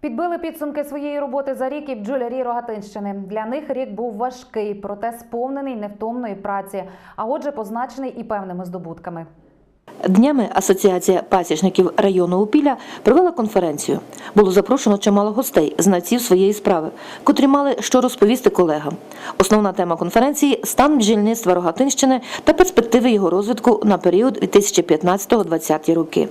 Підбили підсумки своєї роботи за рік і бджолярі Рогатинщини. Для них рік був важкий, проте сповнений невтомної праці, а отже, позначений і певними здобутками. Днями Асоціація пасічників району Упілля провела конференцію. Було запрошено чимало гостей, знавців своєї справи, котрі мали що розповісти колегам. Основна тема конференції стан бджільництва Рогатинщини та перспективи його розвитку на період 2015-2020 роки.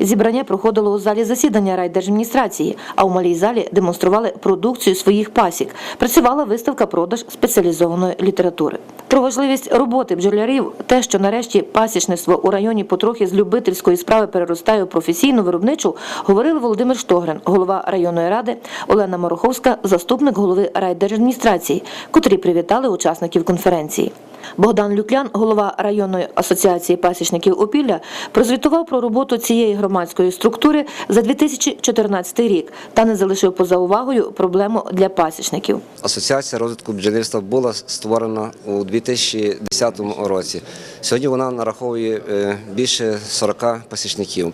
Зібрання проходило у залі засідання райдержадміністрації, а у малій залі демонстрували продукцію своїх пасік. Працювала виставка продаж спеціалізованої літератури. Про важливість роботи бджолярів, те, що нарешті пасічництво у районі потрохи з любительської справи переростає у професійну виробничу, говорили Володимир Штогрин, голова районної ради, Олена Мороховська, заступник голови райдержадміністрації, котрі привітали учасників конференції. Богдан Люклян, голова районної асоціації пасічників Опілля, прозвітував про роботу цієї громадської структури за 2014 рік та не залишив поза увагою проблему для пасічників. Асоціація розвитку бджільництва була створена у 2010 році. Сьогодні вона нараховує е, більше 40 пасічників.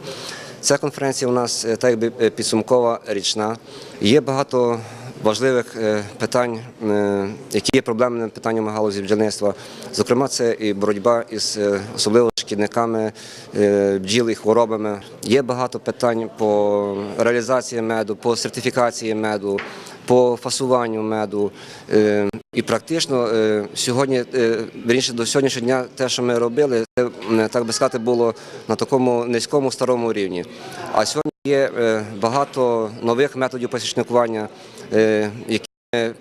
Ця конференція у нас е, так якби е, підсумкова річна. Є багато важливих е, питань, е, які є проблемними питаннями галузі бджільництва. Зокрема, це і боротьба із е, особливо шкідниками бджіл і хворобами. Є багато питань по реалізації меду, по сертифікації меду, по фасуванню меду. Е, І практично е, сьогодні, верніше до сьогоднішнього дня, те, що ми робили, це так би сказати, було на такому низькому старому рівні. А сьогодні є е, багато нових методів посічникування, е, які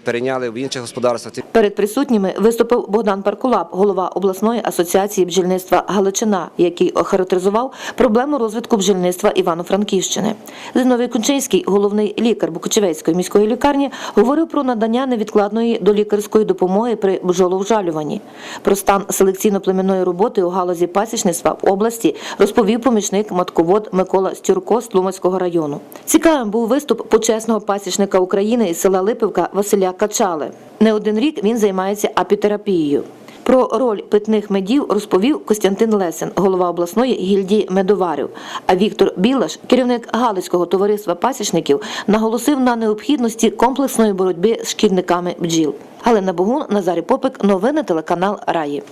перейняли в інших господарствах. Перед присутніми виступив Богдан Паркулап, голова обласної асоціації бджільництва Галичина, який охарактеризував проблему розвитку бджільництва Івано-Франківщини. Зиновій Кунчинський, головний лікар Букачевецької міської лікарні, говорив про надання невідкладної долікарської допомоги при бджоловжалюванні. Про стан селекційно-племінної роботи у галузі пасічництва в області розповів помічник матковод Микола Стюрко з Тлумацького району. Цікавим був виступ почесного пасічника України із села Липівка Василя Качали. Не один рік він займається апітерапією. Про роль питних медів розповів Костянтин Лесен, голова обласної гільдії медоварів. А Віктор Білаш, керівник Галицького товариства пасічників, наголосив на необхідності комплексної боротьби з шкідниками бджіл. Галина Богун, Назарій Попик, новини телеканал Раї.